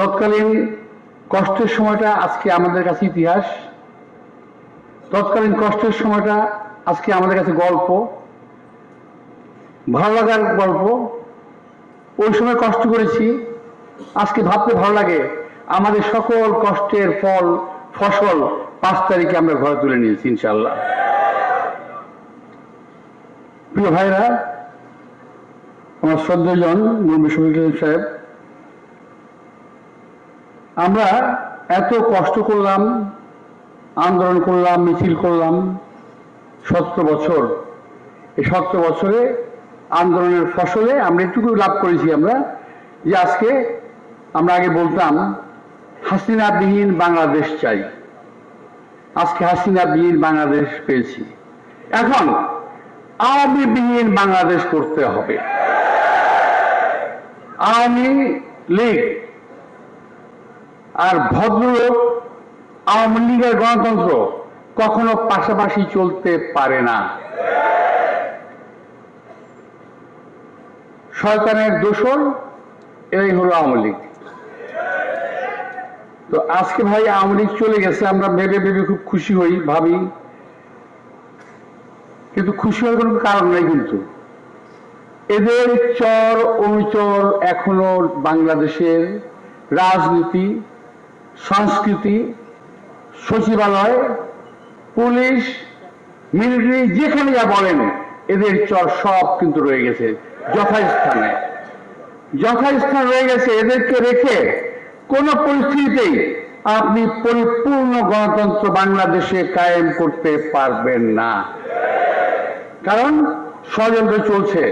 তৎকালীন কষ্টের সময়টা আজকে আমাদের কাছে ইতিহাস। তৎকালীন কষ্টের সময়টা আজকে আমাদের কাছে গল্প। ভালো লাগার গল্প। ওই সময় কষ্ট করেছি। আজকে ভাবতে ভালো লাগে, আমাদের সকল কষ্টের ফল, ফসল পাঁচ তারিখে আমরা ঘরে তুলে নিয়েছি ইনশাল্লাহ প্রিয় ভাইরা, আমার শ্রদ্ধেয়জন মুরব্বী সাহেব আমরা এত কষ্ট করলাম, আন্দোলন করলাম, মিছিল করলাম, সতেরো বছর। এই সতেরো বছরে আন্দোলনের ফসলে আমরা এটুকু লাভ করেছি আমরা, যে আজকে আমরা আগে বলতাম, হাসিনাবিহীন বাংলাদেশ চাই। আজকে হাসিনাবিহীন বাংলাদেশ পেয়েছি। এখন আওয়ামী বিহীন বাংলাদেশ করতে হবে। আওয়ামী লীগ আর ভদ্রলোক আওয়ামী লীগের গণতন্ত্র কখনো পাশাপাশি চলতে পারে না। শয়তানের দোষর এই হলো আওয়ামী লীগ। তো আজকে ভাই আওয়ামী লীগ চলে গেছে, আমরা ভেবে ভেবে খুব খুশি হই, ভাবি। কিন্তু খুশি হওয়ার কোনো কারণ নাই কিন্তু। এদের চর অনুচর এখনও বাংলাদেশের রাজনীতি সংস্কৃতি, সচিবালয়, পুলিশ, মিলিটারি, যেখানে যা বলেন, এদের চর সব কিন্তু রয়ে গেছে যথাস্থানে। যথাস্থান রয়ে গেছে, এদেরকে রেখে কোন পরিস্থিতিতেই আপনি পরিপূর্ণ গণতন্ত্র বাংলাদেশে কায়েম করতে পারবেন না। কারণ ষড়যন্ত্র চলছে।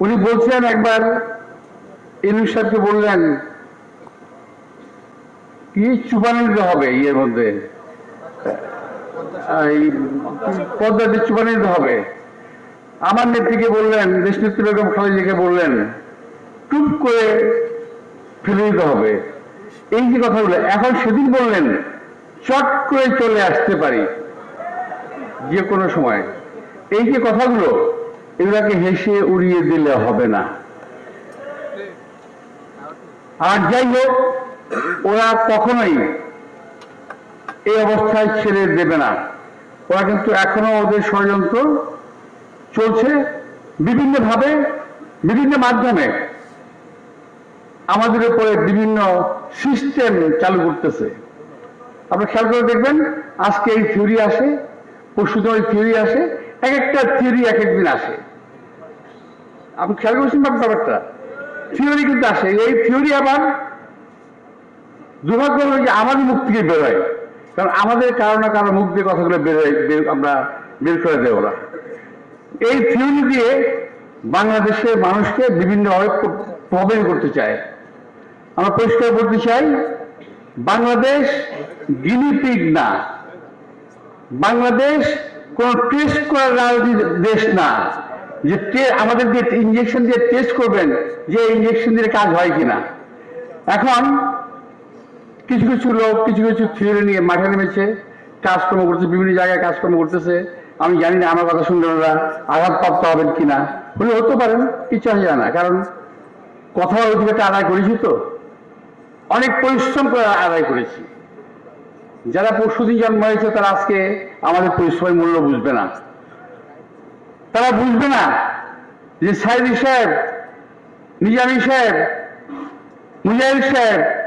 উনি বলছেন একবার ইনু সাহেবকে বললেন কি চুপানি হবে ইয়ের মধ্যে? এই পদ্মাতে চুপানি হবে। আমার নেত্রীকে বললেন দেশ নেত্রী বেগম খালেদাকে বললেন টুপ করে ফেলে দিতে হবে। এই যে কথাগুলো, এখন সেদিন বললেন, চট করে চলে আসতে পারি, যে কোনো সময়। এই যে কথাগুলো, এগুলাকে হেসে উড়িয়ে দিলে হবে না। আর যাই হোক ওরা কখনোই এই অবস্থায় ছেড়ে দেবে না। ওরা কিন্তু এখনও ওদের ষড়যন্ত্র চলছে বিভিন্নভাবে, বিভিন্ন মাধ্যমে। আমাদের উপরে বিভিন্ন সিস্টেম চালু করতেছে। আপনি খেয়াল করে দেখবেন, আজকে এই থিওরি আসে, পরশুদিন ওই থিওরি আসে এক একটা থিওরি এক একদিন আসে। আপনি খেয়াল করেছেন ব্যাপারটা? থিওরি কিন্তু আসে। এই থিওরি আবার দুর্ভাগ্য হলো যে আমাদের মুখ থেকে বেরোয় কারণ আমাদের কারও না কারও মুখ দিয়ে কথাগুলো বেরোয় আমরা বের করে দেয় ওরা এই থিওরি দিয়ে বাংলাদেশের মানুষকে বিভিন্নভাবে প্রবলেম করতে চায়। আমরা পরিষ্কার বলতে চাই, বাংলাদেশ গিনিপিগ না। বাংলাদেশ কোন টেস্ট করার রাজনীতি দেশ না। যে টে- আমাদের যে ইঞ্জেকশন দিয়ে টেস্ট করবেন, যে ইঞ্জেকশন দিয়ে কাজ হয় কিনা। এখন কিছু কিছু লোক, কিছু কিছু থিওরি নিয়ে মাঠে নেমেছে, কাজকর্ম করছে, বিভিন্ন জায়গায় কাজকর্ম করতেছে। আমি জানি না আমার কথা শুনলে ওরা, আঘাতপ্রাপ্ত হবেন কিনা। বলে হতে পারেন হয় যায় না, কারণ কথা অধিকারটা আদায় করেছি তো। অনেক পরিশ্রম করে আদায় করেছি। যারা পরশুদিন জন্ম হয়েছে, তারা আজকে আমাদের পরিশ্রমের মূল্য বুঝবে না। তারা বুঝবে না যে সাইদি সাহেব, নিজামী সাহেব, মুজাহিদ সাহেব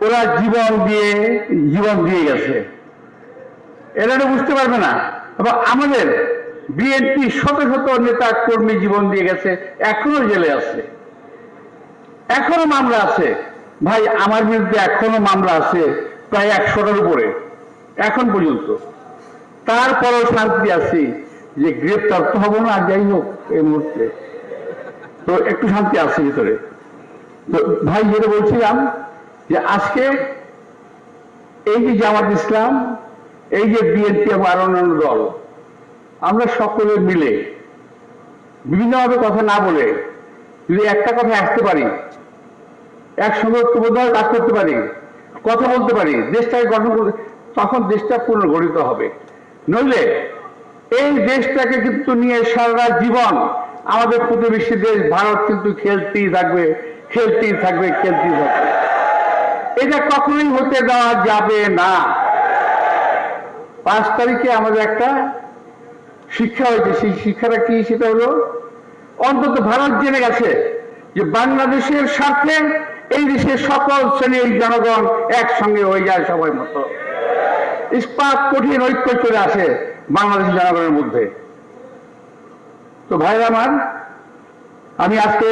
ওরা জীবন দিয়ে জীবন দিয়ে গেছে। এরা বুঝতে পারবে না। এবং আমাদের বিএনপি শত শত নেতা কর্মী জীবন দিয়ে গেছে, এখনও জেলে আছে। এখনও মামলা আছে। ভাই, আমার বিরুদ্ধে এখনও মামলা আছে, প্রায় একশোটার উপরে, এখন পর্যন্ত। তারপরেও শান্তি আছি যে গ্রেপ্তার তো হব না, যাই হোক এই মুহূর্তে। তো একটু শান্তি আছে ভিতরে। তো ভাই, যেটা বলছিলাম যে আজকে এই যে জামাত ইসলাম, এই যে বিএনপি এবং আরও অন্যান্য দল, আমরা সকলে মিলে বিভিন্নভাবে কথা না বলে যদি একটা কথা আসতে পারি, একসঙ্গে ঐক্যবদ্ধভাবে কাজ করতে পারি, কথা বলতে পারি, দেশটাকে গঠন করতে, তখন দেশটা পুনর্গঠিত হবে। নইলে এই দেশটাকে কিন্তু নিয়ে সারা জীবন আমাদের প্রতিবেশী দেশ, ভারত কিন্তু খেলতেই থাকবে খেলতেই থাকবে খেলতেই থাকবে। এটা কখনোই হতে দেওয়া যাবে না। পাঁচ তারিখে আমাদের একটা শিক্ষা হয়েছে। সেই শিক্ষাটা কি? সেটা হলো, অন্তত ভারত জেনে গেছে যে বাংলাদেশের স্বার্থে এই দেশের সকল শ্রেণির জনগণ একসঙ্গে হয়ে যায় সবাই মতো। ইস্পাত কঠিন ঐক্য চলে আসে বাংলাদেশের জনগণের মধ্যে। তো ভাইরা আমার, আমি আজকে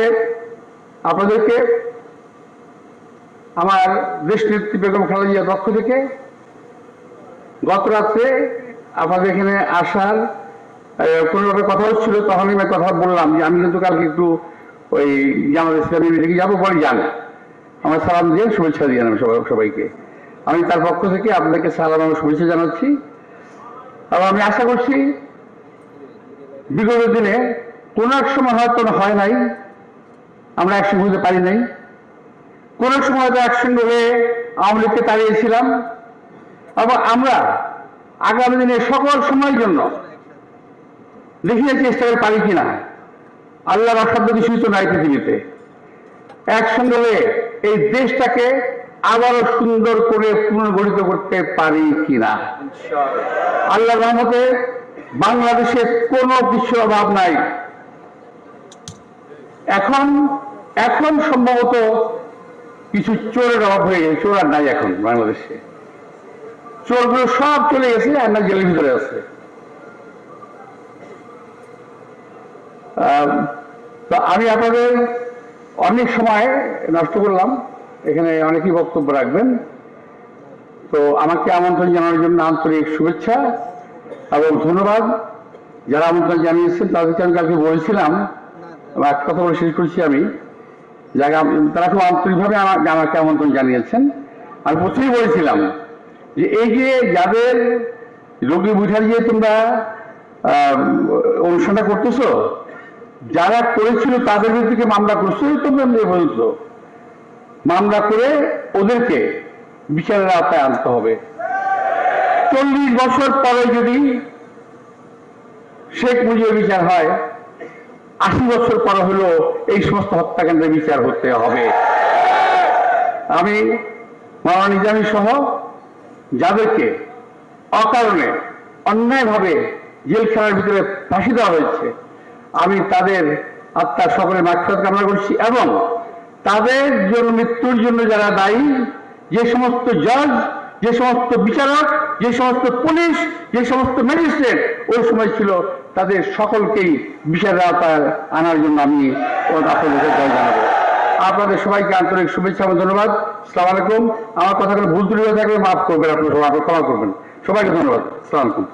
আপনাদেরকে আমার দেশ নেত্রী বেগম খালেদা জিয়ার পক্ষ থেকে গত রাত্রে আপনাদের এখানে আসার কোনোভাবে কথা হচ্ছিল, তখনই আমি কথা বললাম যে আমি কিন্তু কালকে একটু ওই জামাত ইসলামী মিটিংয়ে যাব পরে যান আমার সালাম দিয়ে শুভেচ্ছা দিয়ে সবাই, সবাইকে। আমি তার পক্ষ থেকে আপনাকে সালাম এবং শুভেচ্ছা জানাচ্ছি। এবং আমি আশা করছি বিগত দিনে কোনো এক সময় হয়তো হয় নাই, আমরা একসঙ্গে হতে পারি নাই। কোন সময় হয়তো একসঙ্গে হয়ে আওয়ামী লীগকে তাড়িয়েছিলাম। এবং আমরা আগামী দিনে সকল সময়ের জন্য দেখিয়ে চেষ্টা করে পারি কিনা আল্লাহর অসাধ্য কিছুই তো নাই পৃথিবীতে। একসঙ্গে হয়ে এই দেশটাকে আবারও সুন্দর করে পুনর্গঠিত করতে পারি কিনা। আল্লাহ রহমতে বাংলাদেশে কোনো কিছুর অভাব নাই। এখন এখন সম্ভবত কিছু চোরের অভাব হয়ে গেছে চোর আর নাই এখন বাংলাদেশে। চোরগুলো সব চলে গেছে আর না জেলের ভিতরে আছে। আম, আপনাদের অনেক সময় নষ্ট করলাম এখানে অনেকেই বক্তব্য রাখবেন। তো আমাকে আমন্ত্রণ জানানোর জন্য আন্তরিক শুভেচ্ছা এবং ধন্যবাদ। যারা আমন্ত্রণ জানিয়েছেন তাদেরকে আমি কালকে বলেছিলাম এক কথা বলে শেষ করছি আমি। যারা তারা খুব আন্তরিকভাবে আমাকে আমন্ত্রণ জানিয়েছেন। আমি প্রথমেই বলেছিলাম যে এই যে যাদের রোগী বুঝার যে তোমরা অনুষ্ঠানটা করতেছো, যারা করেছিল তাদের বিরুদ্ধে মামলা করছ তোমরা নিয়ে বলছো। মামলা করে ওদেরকে বিচারের আওতায় আনতে হবে। চল্লিশ বছর পরে যদি শেখ মুজিবের বিচার হয় আশি বছর পর হলো এই সমস্ত হত্যাকাণ্ডের বিচার করতে হবে। আমি মাওলানা নিজামী সহ যাদেরকে অকারণে অন্যায়ভাবে জেলখানার ভিতরে ফাঁসি দেওয়া হয়েছে, আমি তাদের আত্মার সকলের মাক্ষাত কামনা করছি এবং তাদের জন্য মৃত্যুর জন্য যারা দায়ী, যে সমস্ত জজ যে সমস্ত বিচারক, যে সমস্ত পুলিশ, যে সমস্ত ম্যাজিস্ট্রেট, ওই সময় ছিল তাদের সকলকেই বিচারের আওতায় আনার জন্য আমি জানাব। আপনাদের সবাইকে আন্তরিক শুভেচ্ছা এবং ধন্যবাদ। সালাম আলাইকুম। আমার কথাগুলো ভুল ত্রুটি হয়ে থাকলে মাফ করবেন, আপনার সবাই ক্ষমা করবেন। সবাইকে ধন্যবাদ। সালাম আলাইকুম।